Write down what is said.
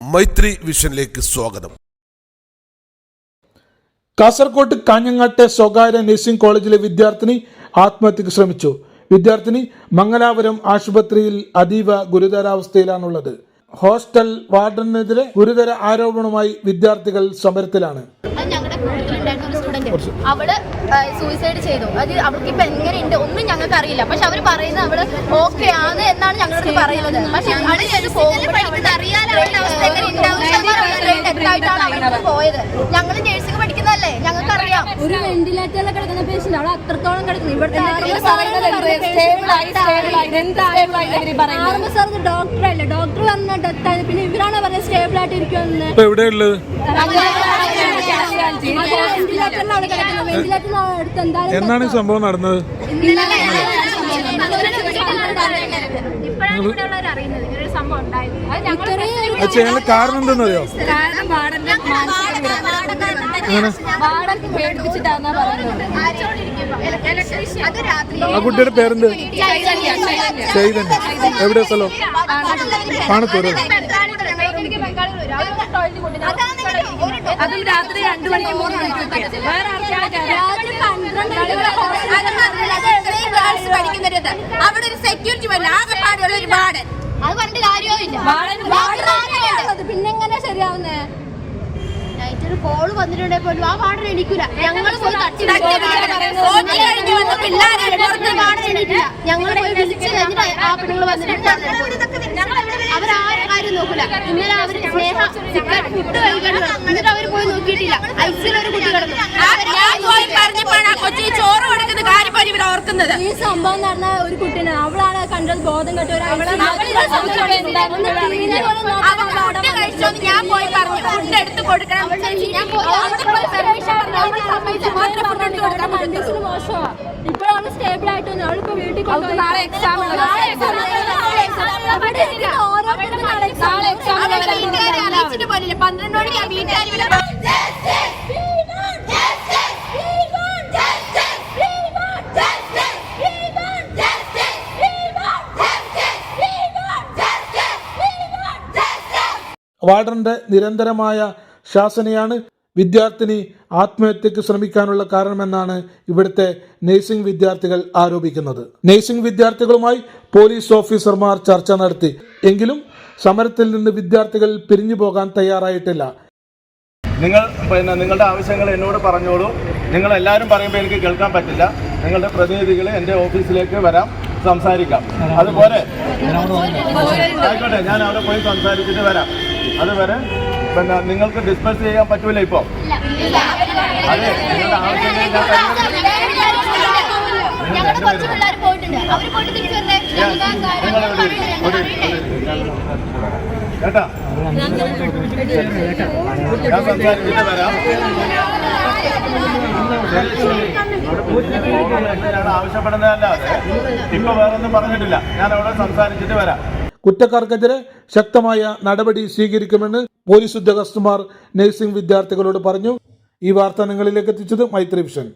മൈത്രി വിഷനിലേക്ക് സ്വാഗതം. കാസർകോട്ട് കാഞ്ഞങ്ങാട്ടെ സ്വകാര്യ നഴ്സിംഗ് കോളേജിലെ വിദ്യാർത്ഥിനി ആത്മഹത്യക്ക് ശ്രമിച്ചു. വിദ്യാർത്ഥിനി മംഗലാപുരം ആശുപത്രിയിൽ അതീവ ഗുരുതരാവസ്ഥയിലാണുള്ളത്. ഹോസ്റ്റൽ വാർഡനെതിരെ ഗുരുതര ആരോപണവുമായി വിദ്യാർത്ഥികൾ സമരത്തിലാണ്. ഞങ്ങളുടെ കൂട്ടത്തിലുണ്ടായിരുന്ന ഒരു സ്റ്റുഡന്റ് അവൾ സൂയിസൈഡ് ചെയ്തു. അത് അവൾക്ക് ഇപ്പൊ എങ്ങനെയുണ്ട് ഒന്നും ഞങ്ങൾക്ക് അറിയില്ല പക്ഷെ അവർ പറയുന്നത് അവൾ ഓക്കെ ആണ് എന്നാണ് ഞങ്ങളോട് പറയുന്നത്. പക്ഷെ പോയത്. ഞങ്ങൾ നേഴ്സിംഗ് പഠിക്കുന്നതല്ലേ? ഞങ്ങൾക്ക് അറിയാം ഒരു വെന്റിലേറ്ററിൽ കിടക്കുന്ന പേഷ്യന്റ് അവൾ അത്രത്തോളം കിടക്കുന്നു. ഇവിടുത്തെ സാർ ഡോക്ടർ അല്ലേ? ഡോക്ടർ പറഞ്ഞ ആയത് പിന്നെ ഇവരാണ് പറഞ്ഞത് സ്റ്റേബിൾ ആയിട്ട് ഇരിക്കുമെന്ന് ഇപ്പൊ എവിടെയുള്ളത് വെന്റിലേറ്ററിൽ അവിടെ കിടക്കുന്നത് വെന്റിലേറ്ററിൽ അടുത്ത് എന്തായാലും എന്നാണ് ഈ സംഭവം നടന്നത്? ചെയ്യാനുള്ള കാരണം എന്തെന്നറിയോ? കാരണം വാർഡന്റെ വാർഡൻ പേടിപ്പിച്ചിട്ടാന്നാ പറയുന്നത്. അത് രാത്രി ആ കുട്ടിയുടെ പേരെന്ത്? ചെയ്തന്നെ എവിടെ സ്ഥലം? പാണത്തൂര്. അതും രാത്രി രണ്ടു മണിക്ക് മൂന്ന് മണിക്ക് വേറെ അവിടെ ഒരു സെക്യൂരിറ്റി ആകെപ്പാടുള്ള ഒരു വാർഡൻ അത് പറഞ്ഞിട്ട് കാര്യമില്ല പിന്നെങ്ങനെ ശരിയാവുന്നേ നൈറ്റ് ഒരു കോൾ വന്നിട്ടുണ്ടെ പോലും ആ പാടിന് എണീക്കൂല ഞങ്ങൾ പോയി ഞങ്ങൾ പോയി വിളിച്ച് കഴിഞ്ഞിട്ട് ആ പെണ്ണുങ്ങൾ വന്നിട്ട് അവരാരും കാര്യം നോക്കൂല ഇന്നലെ അവർ സ്നേഹ ഫുഡ് കഴിക്കണം എന്നിട്ട് അവർ പോയി നോക്കിയിട്ടില്ല ഐസിൽ ഒരു കുട്ടി കിടന്നു പറഞ്ഞപ്പോഴാണ് ചോറ് കൊടുക്കുന്ന കാര്യം ഇവർ ഓർക്കുന്നത് ഈ സംഭവം നടന്ന ഒരു കുട്ടീനെ അവളാണ് കണ്ടത് ബോധം കെട്ട ഞാൻ പോയി പറഞ്ഞു ഫുഡ് എടുത്ത് കൊടുക്കണം. ഇപ്പോഴാണ് സ്റ്റേബിൾ ആയിട്ട്. അവളിപ്പോ വീട്ടിൽ കൊണ്ടുപോയി നാളെ exam വാർഡന്റെ നിരന്തരമായ ശാസനയാണ് വിദ്യാർത്ഥിനി ആത്മഹത്യക്ക് ശ്രമിക്കാനുള്ള കാരണമെന്നാണ് ഇവിടുത്തെ നഴ്സിംഗ് വിദ്യാർത്ഥികൾ ആരോപിക്കുന്നത്. നഴ്സിംഗ് വിദ്യാർത്ഥികളുമായി പോലീസ് ഓഫീസർമാർ ചർച്ച നടത്തി. എങ്കിലും സമരത്തിൽ നിന്ന് വിദ്യാർത്ഥികൾ പിരിഞ്ഞു പോകാൻ തയ്യാറായിട്ടില്ല. നിങ്ങൾ പിന്നെ നിങ്ങളുടെ ആവശ്യങ്ങൾ എന്നോട് പറഞ്ഞോളൂ. നിങ്ങൾ എല്ലാവരും പറയുമ്പോൾ എനിക്ക് കേൾക്കാൻ പറ്റില്ല. നിങ്ങളുടെ പ്രതിനിധികൾ എന്റെ ഓഫീസിലേക്ക് വരാം സംസാരിക്കാം. അതുപോലെ ആയിക്കോട്ടെ ഞാൻ അവിടെ പോയി സംസാരിച്ചിട്ട് വരാം. അതുവരെ പിന്നെ നിങ്ങൾക്ക് ഡിസ്മസ് ചെയ്യാൻ പറ്റൂല ഇപ്പൊ. അതെ നിങ്ങളുടെ. വരാം. കേട്ടാ ഞാൻ സംസാരിച്ചിട്ട് വരാം. ആവശ്യപ്പെടുന്നതല്ലാതെ ഇപ്പൊ വേറൊന്നും പറഞ്ഞിട്ടില്ല. ഞാൻ അവിടെ സംസാരിച്ചിട്ട് വരാം. കുറ്റക്കാർക്കെതിരെ ശക്തമായ നടപടി സ്വീകരിക്കുമെന്ന് പോലീസ് ഉദ്യോഗസ്ഥന്മാർ നഴ്സിംഗ് വിദ്യാർത്ഥികളോട് പറഞ്ഞു. ഈ വാർത്ത നിങ്ങളിലേക്ക് എത്തിച്ചത് മൈത്രി വിഷൻ